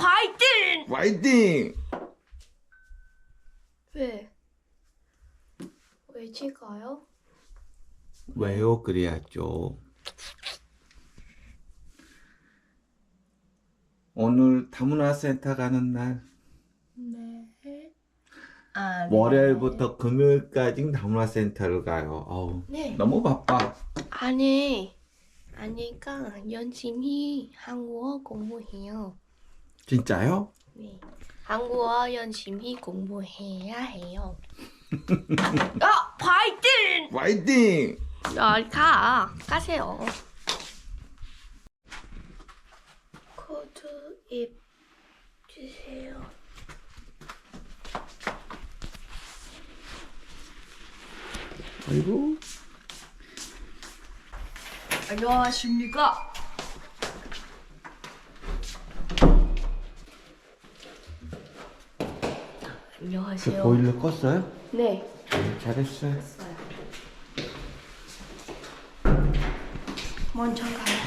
파이팅! 화이팅! 왜? 왜 찍어요? 왜요? 그래야죠. 오늘 다문화센터 가는 날 네. 아, 네. 월요일부터 금요일까지 다문화센터를 가요. 어우, 네. 너무 바빠. 아니, 아니까 열심히 한국어 공부해요. 진짜요? 네. 한국어 열심히 공부해야 해요. 아, 파이팅! 화이팅! 아, 가, 가세요. 코드 입 주세요. 아이고. 안녕하십니까? 안녕하세요. 보일러 껐어요? 네. 네, 잘했어요. 먼저 가요.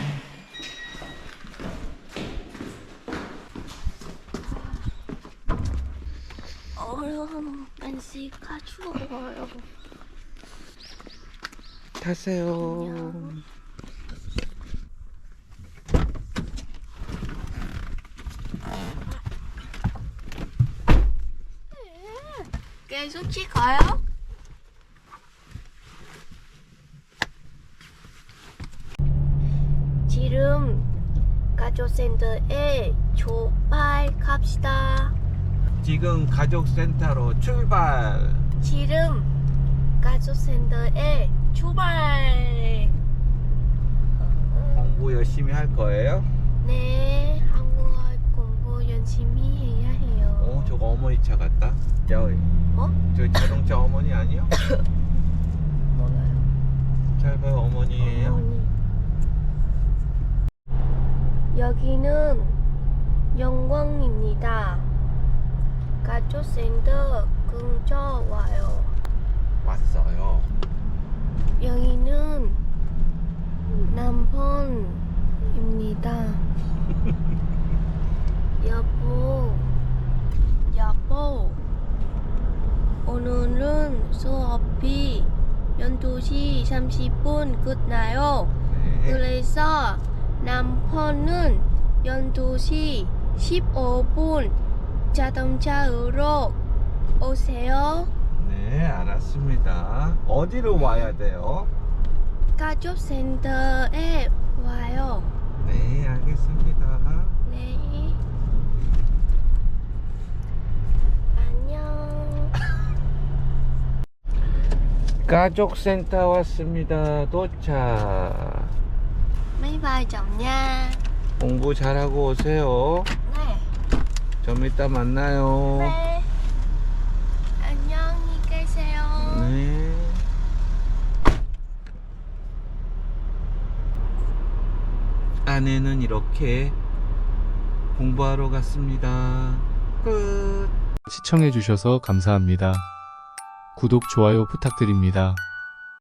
얼음 간식 가져와요. 타세요. 계속 찍어요? 지금 가족센터에 출발합시다. 지금 가족센터로 출발. 지금 가족센터에 출발. 공부 열심히 할 거예요? 네, 한국어 공부 열심히 해요. 어, 저거 어머니 차 같다. 야, 어? 저 자동차 어머니 아니요? 몰라요. 잘 봐요, 어머니예요. 어머니. 여기는 영광입니다. 가족센터 근처 와요. 왔어요. 여기는 남편입니다. 여보, 여보, 오늘은 수업이 12시 30분 끝나요. 네. 그래서 남편은 12시 15분 자동차로 오세요. 네, 알았습니다. 어디로 와야 돼요? 가족센터에 와요. 네, 알겠습니다. 네. 안녕. 가족센터 왔습니다. 도착. Chồng nha. 공부 잘하고 오세요. 네. 좀 이따 만나요. 네. 안녕히 계세요. 네. 아내는 이렇게 공부하러 갔습니다. 끝. 시청해주셔서 감사합니다. 구독, 좋아요 부탁드립니다.